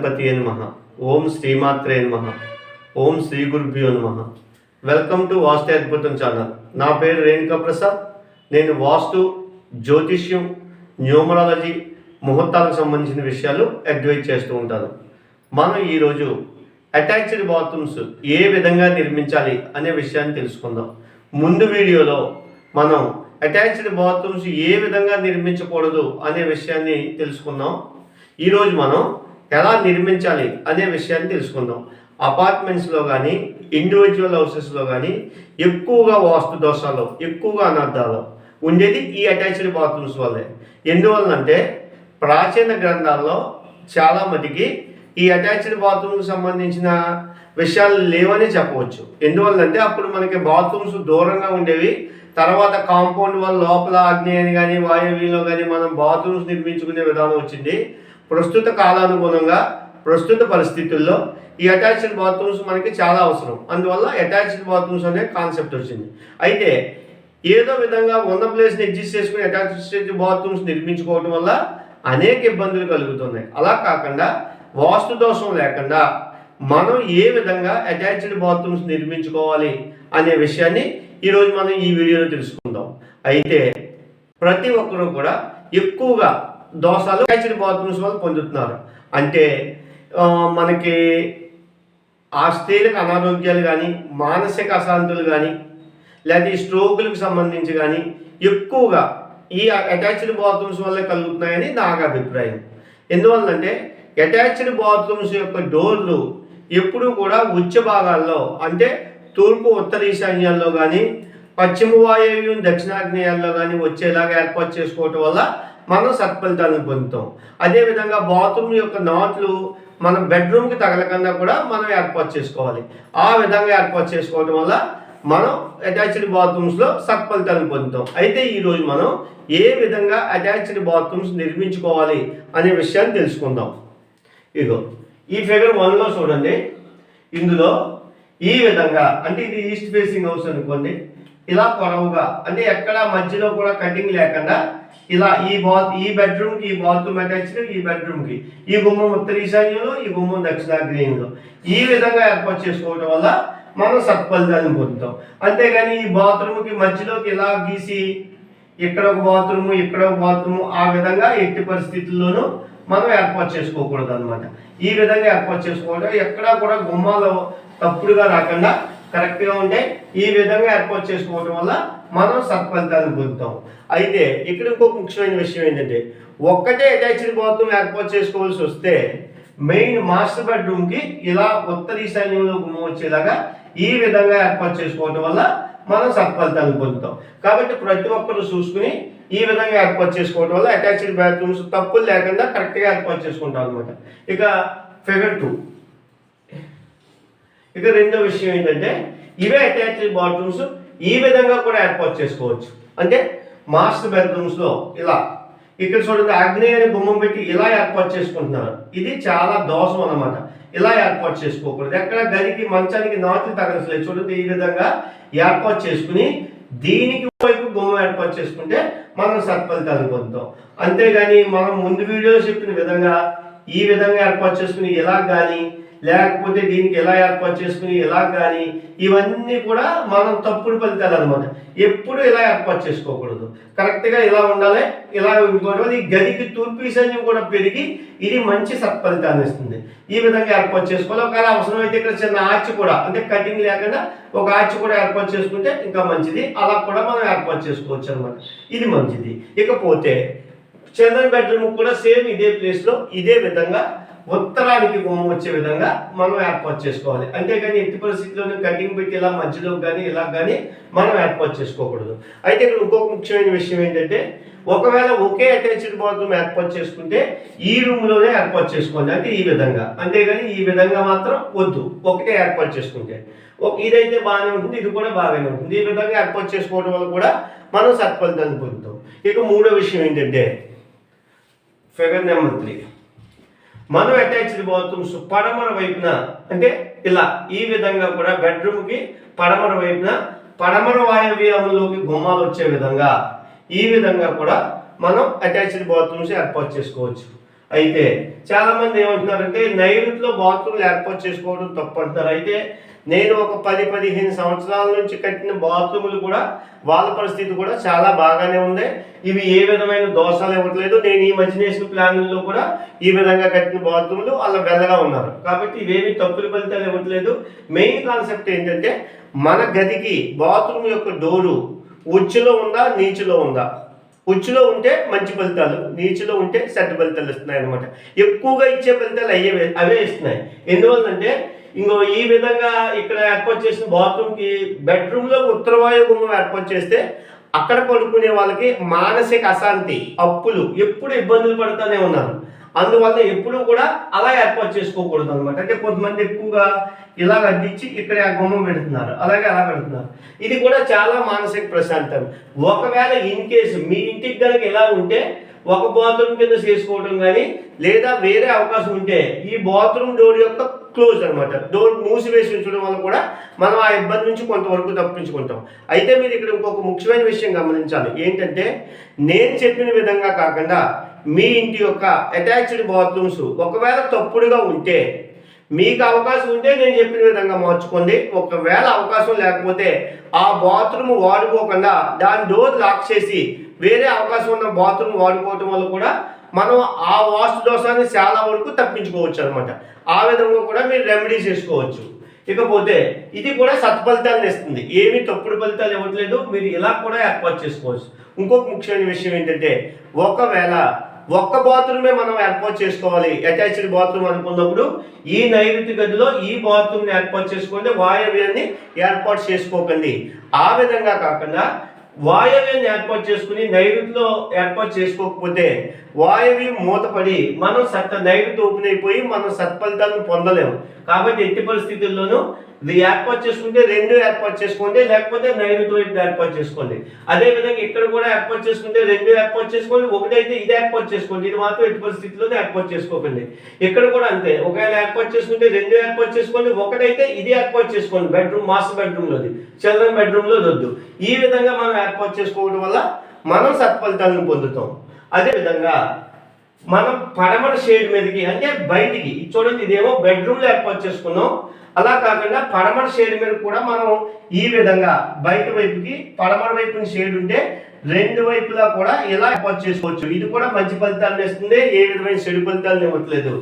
గణపతి నమ. ఓం శ్రీమాత్రే నమ. ఓం శ్రీ గురుభ్యో నమ. వెల్కమ్ టు వాస్తు అద్భుతం ఛానల్ నా పేరు రేణుకా ప్రసాద్. నేను వాస్తు జ్యోతిష్యం న్యూమరాలజీ ముహూర్తాలకు సంబంధించిన విషయాలు అడ్వైజ్ చేస్తూ ఉంటాను. మనం ఈరోజు అటాచ్డ్ బాత్రూమ్స్ ఏ విధంగా నిర్మించాలి అనే విషయాన్ని తెలుసుకుందాం. ముందు వీడియోలో మనం అటాచ్డ్ బాత్రూమ్స్ ఏ విధంగా నిర్మించకూడదు అనే విషయాన్ని తెలుసుకుందాం. ఈరోజు మనం ఎలా నిర్మించాలి అనే విషయాన్ని తెలుసుకుందాం. అపార్ట్మెంట్స్లో కానీ ఇండివిజువల్ హౌసెస్లో కానీ ఎక్కువగా వాస్తు దోషాలు ఎక్కువగా అనర్థాలు ఉండేది ఈ అటాచ్డ్ బాత్రూమ్స్ వల్లే. ఎందువల్లంటే ప్రాచీన గ్రంథాల్లో చాలా మటుకి ఈ అటాచ్డ్ బాత్రూమ్కి సంబంధించిన విషయాలు లేవని చెప్పవచ్చు. ఎందువల్లంటే అప్పుడు మనకి బాత్రూమ్స్ దూరంగా ఉండేవి. తర్వాత కాంపౌండ్ వల్ల లోపల అగ్నేయని కానీ వాయువ్యంలో కానీ మనం బాత్రూమ్స్ నిర్మించుకునే విధానం వచ్చింది. ప్రస్తుత కాలానుగుణంగా ప్రస్తుత పరిస్థితుల్లో ఈ అటాచ్డ్ బాత్రూమ్స్ మనకి చాలా అవసరం. అందువల్ల అటాచ్డ్ బాత్రూమ్స్ అనే కాన్సెప్ట్ వచ్చింది. అయితే ఏదో విధంగా ఉన్న ప్లేస్ని అడ్జస్ట్ చేసుకుని అటాచ్డ్ బాత్రూమ్స్ నిర్మించుకోవడం వల్ల అనేక ఇబ్బందులు కలుగుతున్నాయి. అలా కాకుండా వాస్తు దోషం లేకుండా మనం ఏ విధంగా అటాచ్డ్ బాత్రూమ్స్ నిర్మించుకోవాలి అనే విషయాన్ని ఈరోజు మనం ఈ వీడియోలో తెలుసుకుందాం. అయితే ప్రతి ఒక్కరూ కూడా ఎక్కువగా దోషాలు అటాచ్డ్ బాత్రూమ్స్ వల్ల పొందుతున్నారు. అంటే మనకి ఆ స్త్రీలకు అనారోగ్యాలు కానీ మానసిక అశాంతులు కానీ లేదా ఈ స్ట్రోకులకు సంబంధించి కానీ ఎక్కువగా ఈ అటాచ్డ్ బాత్రూమ్స్ వల్ల కలుగుతున్నాయని నాకు అభిప్రాయం. ఎందువల్లంటే అటాచ్డ్ బాత్రూమ్స్ యొక్క డోర్లు ఎప్పుడూ కూడా ఉచ్చ భాగాల్లో అంటే తూర్పు ఉత్తర ఈశాన్యాల్లో కానీ పశ్చిమ వాయువ్యం దక్షిణాగ్నేయాల్లో కానీ వచ్చేలాగా ఏర్పాటు చేసుకోవటం వల్ల మనం సత్ఫలితాలను పొందుతాం. అదేవిధంగా బాత్రూమ్ యొక్క నాట్లు మన బెడ్రూమ్కి తగలకుండా కూడా మనం ఏర్పాటు చేసుకోవాలి. ఆ విధంగా ఏర్పాటు చేసుకోవడం వల్ల మనం అటాచ్డ్ బాత్రూమ్స్లో సత్ఫలితాలను పొందుతాం. అయితే ఈరోజు మనం ఏ విధంగా అటాచ్డ్ బాత్రూమ్స్ నిర్మించుకోవాలి అనే విషయాన్ని తెలుసుకుందాం. ఇగో ఈ ఫిగర్ వన్లో చూడండి. ఇందులో ఈ విధంగా అంటే ఇది ఈస్ట్ ఫేసింగ్ హౌస్ అనుకోండి. ఇలా పొడవుగా అంటే ఎక్కడ మధ్యలో కూడా కటింగ్ లేకుండా ఇలా ఈ బాత్ ఈ బెడ్రూమ్కి ఈ బాత్రూమ్ అటాచ్డ్ ఈ బెడ్రూమ్కి ఈ గుమ్మం ఉత్తర ఈశాన్యంలో ఈ గుమ్మం దక్షిణాగ్నేయంలో ఈ విధంగా ఏర్పాటు చేసుకోవడం వల్ల మనం సత్ఫలితాన్ని పొందుతాం. అంతేగాని ఈ బాత్రూమ్కి మధ్యలోకి ఇలా గీసి ఇక్కడ ఒక బాత్రూమ్ ఇక్కడ ఒక బాత్రూమ్ ఆ విధంగా ఎట్టి పరిస్థితుల్లోనూ మనం ఏర్పాటు చేసుకోకూడదు అనమాట ఈ విధంగా ఏర్పాటు చేసుకోవడం ఎక్కడా కూడా గుమ్మాలో తప్పుడుగా రాకుండా కరెక్ట్గా ఉంటే ఈ విధంగా ఏర్పాటు చేసుకోవడం వల్ల మనం సత్ఫలితాలను పొందుతాం. అయితే ఇక్కడ ఇంకొక ముఖ్యమైన విషయం ఏంటంటే ఒక్కటే అటాచ్డ్ బాత్రూమ్ ఏర్పాటు చేసుకోవాల్సి వస్తే మెయిన్ మాస్టర్ బెడ్రూమ్కి ఇలా ఉత్తర ఈశాన్యంలో గుమ్మం వచ్చేలాగా ఈ విధంగా ఏర్పాటు చేసుకోవడం వల్ల మనం సత్ఫలితాలను పొందుతాం. కాబట్టి ప్రతి ఒక్కరు చూసుకుని ఈ విధంగా ఏర్పాటు చేసుకోవడం వల్ల అటాచ్డ్ బాత్రూమ్స్ తప్పులు లేకుండా కరెక్ట్గా ఏర్పాటు చేసుకుంటాం అనమాట ఇక ఫిగర్ టూ. ఇక రెండో విషయం ఏంటంటే ఇవే అటాచ్డ్ బాత్రూమ్స్ ఈ విధంగా కూడా ఏర్పాటు చేసుకోవచ్చు. అంటే మాస్టర్ బెడ్రూమ్స్లో ఇలా ఇక్కడ చూడండి ఆగ్నేయాన్ని గుమ్మం పెట్టి ఇలా ఏర్పాటు చేసుకుంటున్నారు. ఇది చాలా దోషం అన్నమాట. ఇలా ఏర్పాటు చేసుకోకూడదు. ఎక్కడ గదికి మంచానికి నాతి తగలసలేదు చూడండి ఈ విధంగా ఏర్పాటు చేసుకుని దీనికి వైపు గుమ్మం ఏర్పాటు చేసుకుంటే మనం సత్ఫలితాలు పొందుతాం. అంతేగాని మనం ముందు వీడియోలో చెప్పిన విధంగా ఈ విధంగా ఏర్పాటు చేసుకుని ఇలా కానీ లేకపోతే దీనికి ఎలా ఏర్పాటు చేసుకుని ఎలా కానీ ఇవన్నీ కూడా మనం తప్పుడు ఫలితాలు అనమాట ఎప్పుడు ఇలా ఏర్పాటు చేసుకోకూడదు. కరెక్ట్గా ఇలా ఉండాలి ఇలా ఇంకోటి ఈ గదికి తూర్పు సైన్యం కూడా పెరిగి ఇది మంచి సత్ఫలితాన్ని ఇస్తుంది. ఈ విధంగా ఏర్పాటు చేసుకోవాలి. ఒకవేళ అవసరమైతే ఇక్కడ చిన్న ఆచి కూడా అంటే కటింగ్ లేకుండా ఒక ఆచి కూడా ఏర్పాటు చేసుకుంటే ఇంకా మంచిది. అలా కూడా మనం ఏర్పాటు చేసుకోవచ్చు అనమాట ఇది మంచిది. ఇకపోతే చంద్రన్ బెడ్రూమ్ కూడా సేమ్ ఇదే ప్లేస్లో ఇదే విధంగా ఉత్తరానికి గుమ్మం వచ్చే విధంగా మనం ఏర్పాటు చేసుకోవాలి. అంతేగాని ఎట్టి పరిస్థితుల్లోనూ కటింగ్ పెట్టి ఇలా మధ్యలో కానీ ఇలా కానీ మనం ఏర్పాటు చేసుకోకూడదు. అయితే ఇక్కడ ఇంకొక ముఖ్యమైన విషయం ఏంటంటే ఒకవేళ ఒకే అటాచ్డ్ బాత్రూమ్ ఏర్పాటు చేసుకుంటే ఈ రూమ్లోనే ఏర్పాటు చేసుకోండి. అంటే ఈ విధంగా. అంతేగాని ఈ విధంగా మాత్రం వద్దు. ఒకటే ఏర్పాటు చేసుకుంటే. ఒక ఇదైతే బాగానే ఉంటుంది ఇది కూడా బాగానే ఉంటుంది. ఈ విధంగా ఏర్పాటు చేసుకోవడం వల్ల కూడా మనం సత్ఫలితాన్ని పొందుతాం. ఇక మూడో విషయం ఏంటంటే ఫిగర్ నెంబర్ త్రీ. మనం అటాచ్డ్ బాత్రూమ్స్ పడమర వైపున అంటే ఇలా ఈ విధంగా కూడా బెడ్రూమ్కి పడమర వైపున పడమర వాయవ్యంలోకి గుమ్మాలు వచ్చే విధంగా ఈ విధంగా కూడా మనం అటాచ్డ్ బాత్రూమ్స్ ఏర్పాటు చేసుకోవచ్చు. అయితే చాలా మంది ఏమంటున్నారంటే నైరుతిలో బాత్రూమ్లు ఏర్పాటు చేసుకోవడం తప్పు అంటున్నారు అయితే నేను ఒక పది పదిహేను సంవత్సరాల నుంచి కట్టిన బాత్రూములు కూడా వాళ్ళ పరిస్థితి కూడా చాలా బాగానే ఉంది. ఇవి ఏ విధమైన దోషాలు ఇవ్వట్లేదు. నేను ఈ ఇమాజినేషన్ ప్లాన్లో కూడా ఈ విధంగా కట్టిన బాత్రూములు వాళ్ళ వెళ్ళగా ఉన్నారు. కాబట్టి ఇవేమి తప్పులు ఫలితాలు ఇవ్వట్లేదు. మెయిన్ కాన్సెప్ట్ ఏంటంటే మన గదికి బాత్రూమ్ యొక్క డోరు ఉచ్చులో ఉందా నీచులో ఉందా? ఉచ్చులో ఉంటే మంచి ఫలితాలు నీచులో ఉంటే చెడ్డ ఫలితాలు ఇస్తున్నాయి అనమాట ఎక్కువగా ఇచ్చే ఫలితాలు అయ్యే అవే ఇస్తున్నాయి. ఎందువల్లంటే ఇంకో ఈ విధంగా ఇక్కడ ఏర్పాటు చేసిన బాత్రూమ్కి బెడ్రూమ్లో ఉత్తరవాయు గుమ్మం ఏర్పాటు చేస్తే అక్కడ పడుకునే వాళ్ళకి మానసిక అశాంతి అప్పులు ఎప్పుడు ఇబ్బందులు పడుతూనే ఉన్నారు. అందువల్ల ఎప్పుడు కూడా అలా ఏర్పాటు చేసుకోకూడదు అనమాట అంటే కొంతమంది ఎక్కువగా ఇలా అడ్డించి ఇక్కడ ఆ గుమ్మం పెడుతున్నారు అలాగే అలా పెడుతున్నారు ఇది కూడా చాలా మానసిక ప్రశాంతం. ఒకవేళ ఇన్ కేసు మీ ఇంటికి కనుక ఇలా ఉంటే ఒక బాత్రూమ్ కింద చేసుకోవడం కానీ లేదా వేరే అవకాశం ఉంటే ఈ బాత్రూమ్ డోర్ యొక్క క్లోజ్ అనమాట డోర్ మూసివేసి ఉంచడం వల్ల కూడా మనం ఆ ఇబ్బంది నుంచి కొంతవరకు తప్పించుకుంటాం. అయితే మీరు ఇక్కడ ఇంకొక ముఖ్యమైన విషయం గమనించాలి. ఏంటంటే నేను చెప్పిన విధంగా కాకుండా మీ ఇంటి యొక్క అటాచ్డ్ బాత్రూమ్స్ ఒకవేళ తప్పుడుగా ఉంటే మీకు అవకాశం ఉంటే నేను చెప్పిన విధంగా మార్చుకోండి. ఒకవేళ అవకాశం లేకపోతే ఆ బాత్రూమ్ వాడుకోకుండా దాని డోర్ లాక్ చేసి వేరే అవకాశం ఉన్న బాత్రూమ్ వాడుకోవటం వల్ల కూడా మనం ఆ వాస్తు దోషాన్ని చాలా వరకు తప్పించుకోవచ్చు అనమాట ఆ విధంగా కూడా మీరు రెమెడీ చేసుకోవచ్చు. ఇకపోతే ఇది కూడా సత్ఫలితాలను ఇస్తుంది. ఏమీ తప్పుడు ఫలితాలు ఇవ్వట్లేదు. మీరు ఇలా కూడా ఏర్పాటు చేసుకోవచ్చు. ఇంకొక ముఖ్యమైన విషయం ఏంటంటే ఒకవేళ ఒక్క బాత్రూమే మనం ఏర్పాటు చేసుకోవాలి అటాచ్డ్ బాత్రూమ్ అనుకున్నప్పుడు ఈ నైరుతి గదిలో ఈ బాత్రూమ్ని ఏర్పాటు చేసుకోండి వాయవ్యాన్ని ఏర్పాటు చేసుకోకండి. ఆ విధంగా కాకుండా వాయవ్యాన్ని ఏర్పాటు చేసుకుని నైరుతిలో ఏర్పాటు చేసుకోకపోతే వాయువు మూతపడి మనం సత్త నైరుతి ఓపెన్ అయిపోయి మనం సత్ఫలితాలను పొందలేము. కాబట్టి ఎట్టి పరిస్థితుల్లోనూ ఇది ఏర్పాటు చేసుకుంటే రెండు ఏర్పాటు చేసుకోండి లేకపోతే నైరుతి వైపు ఏర్పాటు చేసుకోండి. అదే విధంగా ఇక్కడ కూడా ఏర్పాటు చేసుకుంటే రెండు ఏర్పాటు చేసుకోండి ఒకటైతే ఇది ఏర్పాటు చేసుకోండి. ఇది మాత్రం ఎట్టి పరిస్థితుల్లోనే ఏర్పాటు చేసుకోకండి. ఇక్కడ కూడా అంతే ఒకవేళ ఏర్పాటు చేసుకుంటే రెండు ఏర్పాటు చేసుకోండి ఒకటైతే ఇది ఏర్పాటు చేసుకోండి. బెడ్రూమ్ మాస్టర్ బెడ్రూమ్లోది చిల్డ్రన్ బెడ్రూమ్లో వద్దు. ఈ విధంగా మనం ఏర్పాటు చేసుకోవడం వల్ల మనం సత్ఫలితాలను పొందుతాం. అదే విధంగా మనం పడమర షేడ్ మీదకి అంటే బయటికి చూడండి ఇదేమో బెడ్రూమ్లో ఏర్పాటు చేసుకున్నాం. అలా కాకుండా పడమర షేడ్ మీద కూడా మనం ఈ విధంగా బయట వైపుకి పడమర వైపున షేడ్ ఉంటే రెండు వైపులా కూడా ఇలా ఏర్పాటు చేసుకోవచ్చు. ఇది కూడా మంచి ఫలితాలను ఇస్తుంది. ఏ విధమైన చెడు ఫలితాలను ఇవ్వట్లేదు.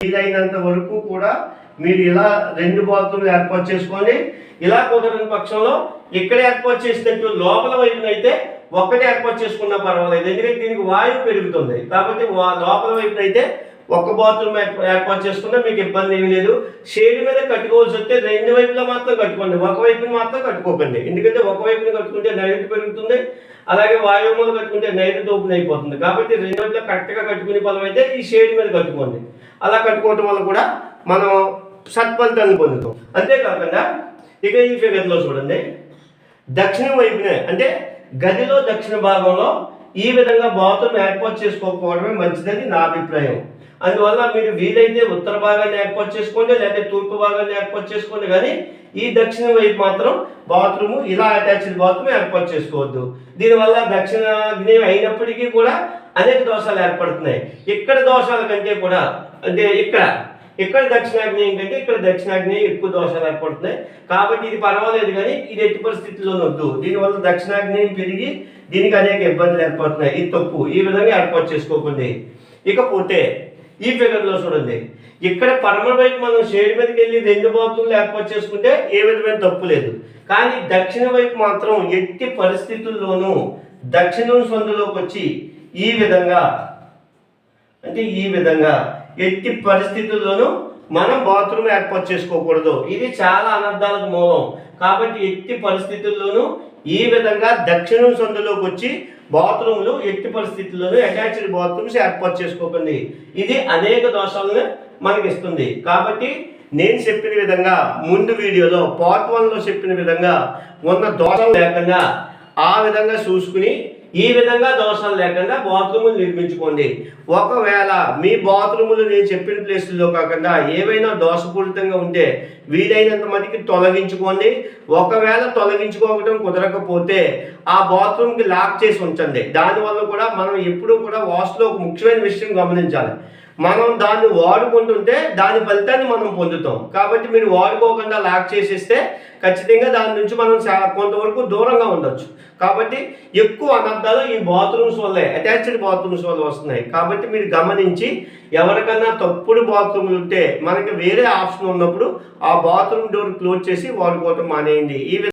వీలైనంత వరకు కూడా మీరు ఇలా రెండు బాత్రూమ్లు ఏర్పాటు చేసుకొని ఇలా కుదరని పక్షంలో ఇక్కడ ఏర్పాటు చేసినట్టు లోపల వైపున అయితే ఒక్కటి ఏర్పాటు చేసుకున్నా పర్వాలేదు. ఎందుకంటే దీనికి వాయువు పెరుగుతుంది. కాబట్టి వా- లోపల వైపున అయితే ఒక్క బాత్రూమ్ ఏర్పాటు చేసుకున్నా మీకు ఇబ్బంది ఏమీ లేదు. షేడ్ మీద కట్టుకోవాల్సి వస్తే రెండు వైపులా మాత్రం కట్టుకోండి. ఒక వైపున మాత్రం కట్టుకోకండి. ఎందుకంటే ఒక వైపున కట్టుకుంటే నైరుతి పెరుగుతుంది. అలాగే వాయువు మీద కట్టుకుంటే నైరుతి ఓపెన్ అయిపోతుంది. కాబట్టి రెండు వైపులా కరెక్ట్గా కట్టుకునే పదం అయితే ఈ షేడ్ మీద కట్టుకోండి. అలా కట్టుకోవటం వల్ల కూడా మనం సత్ఫలితాన్ని పొందుతాం. అంతేకాకుండా ఇక ఈ ఫిగర్లో చూడండి. దక్షిణ వైపునే అంటే గదిలో దక్షిణ భాగంలో ఈ విధంగా బాత్రూమ్ ఏర్పాటు చేసుకోకపోవడమే మంచిదని నా అభిప్రాయం. అందువల్ల మీరు వీలైతే ఉత్తర భాగాన్ని ఏర్పాటు చేసుకోండి లేకపోతే తూర్పు భాగాన్ని ఏర్పాటు చేసుకోండి. కానీ ఈ దక్షిణ వైపు మాత్రం బాత్రూమ్ ఇలా అటాచ్డ్ బాత్రూమ్ ఏర్పాటు చేసుకోవద్దు. దీనివల్ల దక్షిణాగ్ని అయినప్పటికీ కూడా అనేక దోషాలు ఏర్పడుతున్నాయి. ఇక్కడ దోషాల కంటే కూడా అంటే ఇక్కడ ఇక్కడ దక్షిణాగ్నేయం కంటే ఇక్కడ దక్షిణాగ్నేయం ఎక్కువ దోషాలు ఏర్పడుతున్నాయి. కాబట్టి ఇది పర్వాలేదు కానీ ఇది ఎట్టి పరిస్థితుల్లో వద్దు. దీనివల్ల దక్షిణాగ్నేయం పెరిగి దీనికి అనేక ఇబ్బందులు ఏర్పడుతున్నాయి. ఇది తప్పు. ఈ విధంగా ఏర్పాటు చేసుకోకండి. ఇకపోతే ఈ ఫిగర్లో చూడండి. ఇక్కడ పరమ వైపు మనం షేడ్ మీదకి వెళ్ళి రెండు బాతులు ఏర్పాటు చేసుకుంటే ఏ విధమైన తప్పు లేదు. కానీ దక్షిణ వైపు మాత్రం ఎట్టి పరిస్థితుల్లోనూ దక్షిణం సందులోకి వచ్చి ఈ విధంగా అంటే ఈ విధంగా ఎట్టి పరిస్థితుల్లోనూ మనం బాత్రూమ్ ఏర్పాటు చేసుకోకూడదు. ఇది చాలా అనర్థాలకు మూలం. కాబట్టి ఎట్టి పరిస్థితుల్లోనూ ఈ విధంగా దక్షిణం సందులోకి వచ్చి బాత్రూమ్లు ఎట్టి పరిస్థితుల్లోనూ అటాచ్డ్ బాత్రూమ్స్ ఏర్పాటు చేసుకోకండి. ఇది అనేక దోషాలను మనకి ఇస్తుంది. కాబట్టి నేను చెప్పిన విధంగా ముందు వీడియోలో పార్ట్ వన్లో చెప్పిన విధంగా ఉన్న దోషం లేకుండా ఆ విధంగా చూసుకుని ఈ విధంగా దోషాలు లేకుండా బాత్రూములు నిర్మించుకోండి. ఒకవేళ మీ బాత్రూములు నేను చెప్పిన ప్లేసుల్లో కాకుండా ఏవైనా దోషపూరితంగా ఉంటే వీలైనంత మటుకి తొలగించుకోండి. ఒకవేళ తొలగించుకోవడం కుదరకపోతే ఆ బాత్రూమ్కి లాక్ చేసి ఉంచండి. దానివల్ల కూడా మనం ఎప్పుడూ కూడా వాస్తులో ఒక ముఖ్యమైన విషయం గమనించాలి. మనం దాన్ని వాడుకుంటుంటే దాని ఫలితాన్ని మనం పొందుతాం. కాబట్టి మీరు వాడుకోకుండా లాక్ చేసేస్తే ఖచ్చితంగా దాని నుంచి మనం కొంతవరకు దూరంగా ఉండొచ్చు. కాబట్టి ఎక్కువ అనర్థాలు ఈ బాత్రూమ్స్ వల్లే అటాచ్డ్ బాత్రూమ్స్ వల్ల వస్తున్నాయి. కాబట్టి మీరు గమనించి ఎవరికైనా తప్పుడు బాత్రూమ్లు ఉంటే మనకి వేరే ఆప్షన్ ఉన్నప్పుడు ఆ బాత్రూమ్ డోర్ క్లోజ్ చేసి వాడుకోవటం మానేయండి. ఈ విధంగా